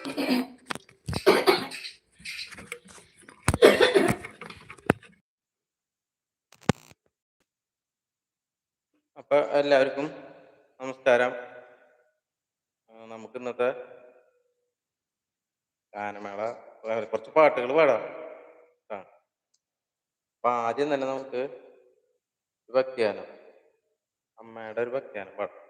അപ്പൊ എല്ലാവർക്കും നമസ്കാരം. നമുക്ക് ഇന്നത്തെ ഗാനമേള കുറച്ച് പാട്ടുകൾ പാടാം. അപ്പൊ ആദ്യം തന്നെ നമുക്ക് ഒരു ഭക്തിഗാനം അമ്മയുടെ ഒരു ഭക്തിയാനം പാടാം.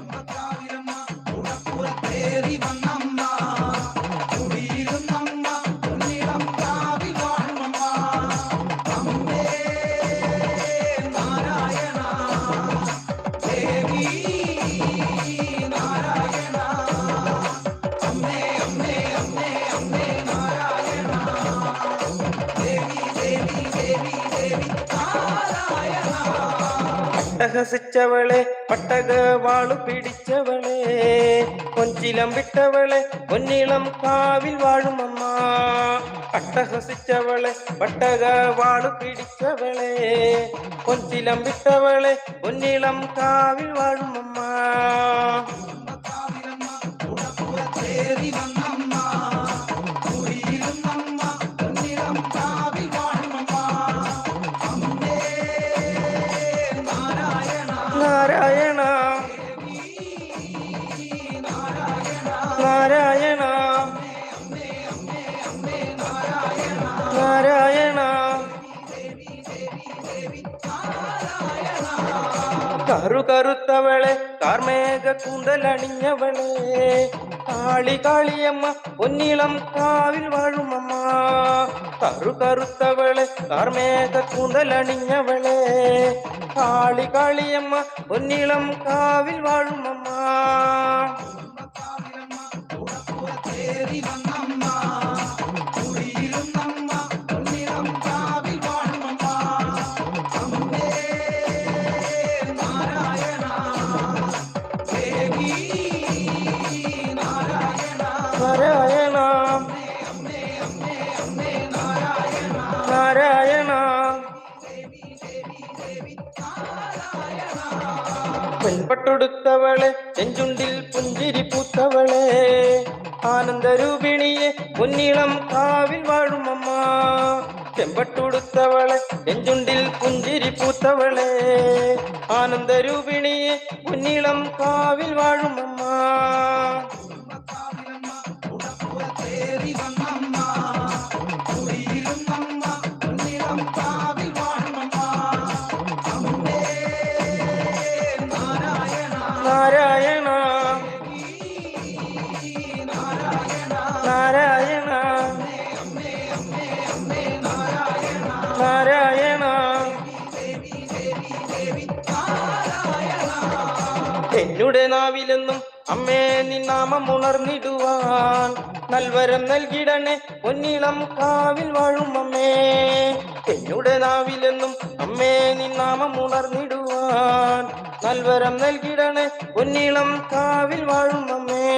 അട്ടഹസിച്ചവളെ പട്ടക വാളു പിടിച്ചവളെ കൊഞ്ചിലം വിട്ടവളെ പൊന്നിളം കാവിൽ വാഴുമമ്മ അട്ടഹസിച്ചവളെ പട്ടക വാളു പിടിച്ചവളെ കൊഞ്ചിലം വിട്ടവളെ പൊന്നിളം കാവിൽ വാഴുമമ്മ കറു കറുത്തവളെ കാർമേഘ കൂന്തലണിഞ്ഞവളെ. കാളി കാളിയമ്മ പൊന്നിളം കാവിൽ വാഴുമമ്മ. കറു കറുത്തവളെ കാർമേഘ കൂന്തലണിഞ്ഞവളെ. കാളി കാളിയമ്മ പൊന്നിളം കാവിൽ വാഴുമമ്മ. തേറി വന്നമ്മ കുടിയിരുന്നമ്മ നാരായണ. നാരായണ. പെൺപട്ടൊടുത്തവളെ ചെഞ്ചുണ്ടിൽ പുഞ്ചിരി പൂത്തവളെ ആനന്ദരൂപിണിയെ പൊന്നിളം കാവിൽ വാഴുമമ്മ. ചെമ്പട്ടുടുത്തവളെ ചെഞ്ചുണ്ടിൽ പുഞ്ചിരി പൂത്തവളെ ആനന്ദരൂപിണിയെ പൊന്നിളം കാവിൽ വാഴും തേറി അമ്മേ നിന്നാമം ഉണർന്നിടുവാൻ നൽവരം നൽകിടണേ. പൊന്നിളം കാവിൽ വാഴും അമ്മേ. എന്നുടെ നാവിലെന്നും അമ്മേ നിന്നാമം ഉണർന്നിടുവാൻ നൽവരം നൽകിടണേ. പൊന്നിളം കാവിൽ വാഴും അമ്മേ.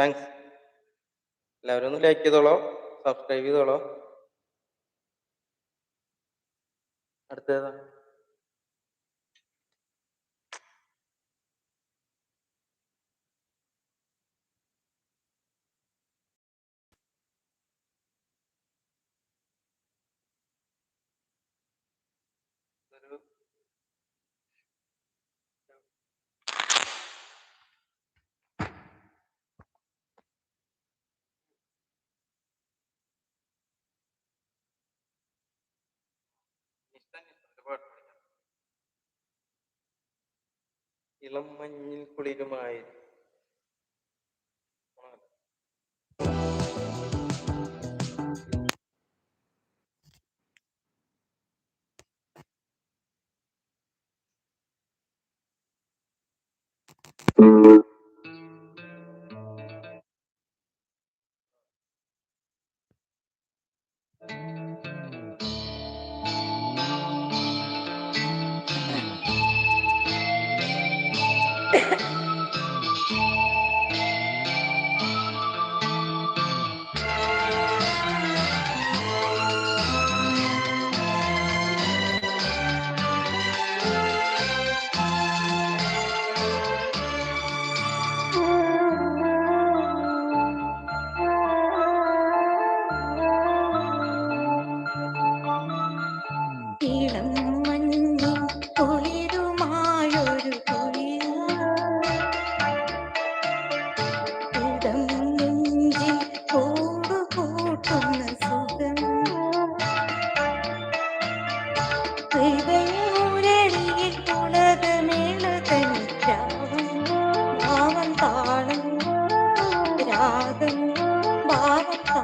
താങ്ക്സ് എല്ലാവരും ഒന്ന് ലൈക്ക് ചെയ്തോളോ സബ്സ്ക്രൈബ് ചെയ്തോളോ. അടുത്തേതാ നിസ്താൻ നിസ്താന്റെ പാട്ട് പഠിക്കാം ഇളം മഞ്ഞിൽ കുളിരുമായി ഇളം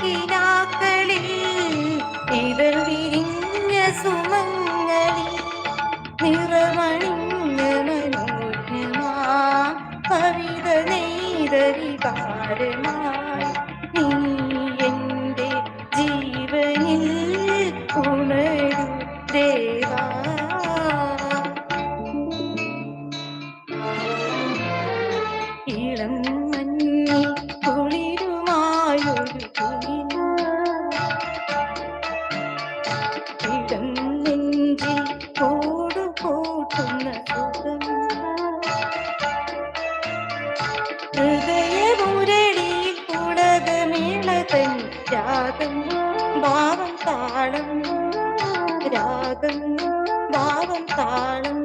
കിനാക്കളിൽ ഇതൾ വിരിഞ്ഞ സുമങ്ങളിൽ നിറമണിഞ്ഞ മനോജ്ഞമാ കവിത നെയ്തരി വികാരമായി രാഗം ഭാവം താളം. രാഗം ഭാവം താളം.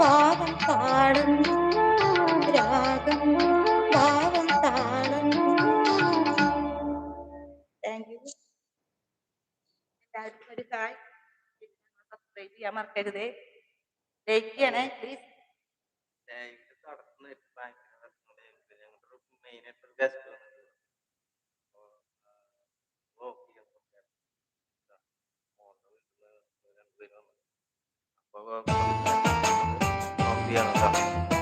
ഭാവം താളം രാഗം ഭാവം താളുന്നു താങ്ക് യു എല്ലാവർക്കും ഒരു ഹായ് സബ്സ്ക്രൈബ് ചെയ്യാൻ മറക്കരുതേ ലൈക്ക് ചെയ്യണേ പ്ലീസ് ടാങ്ക് തടസ്സം ഭയങ്കര 变了的。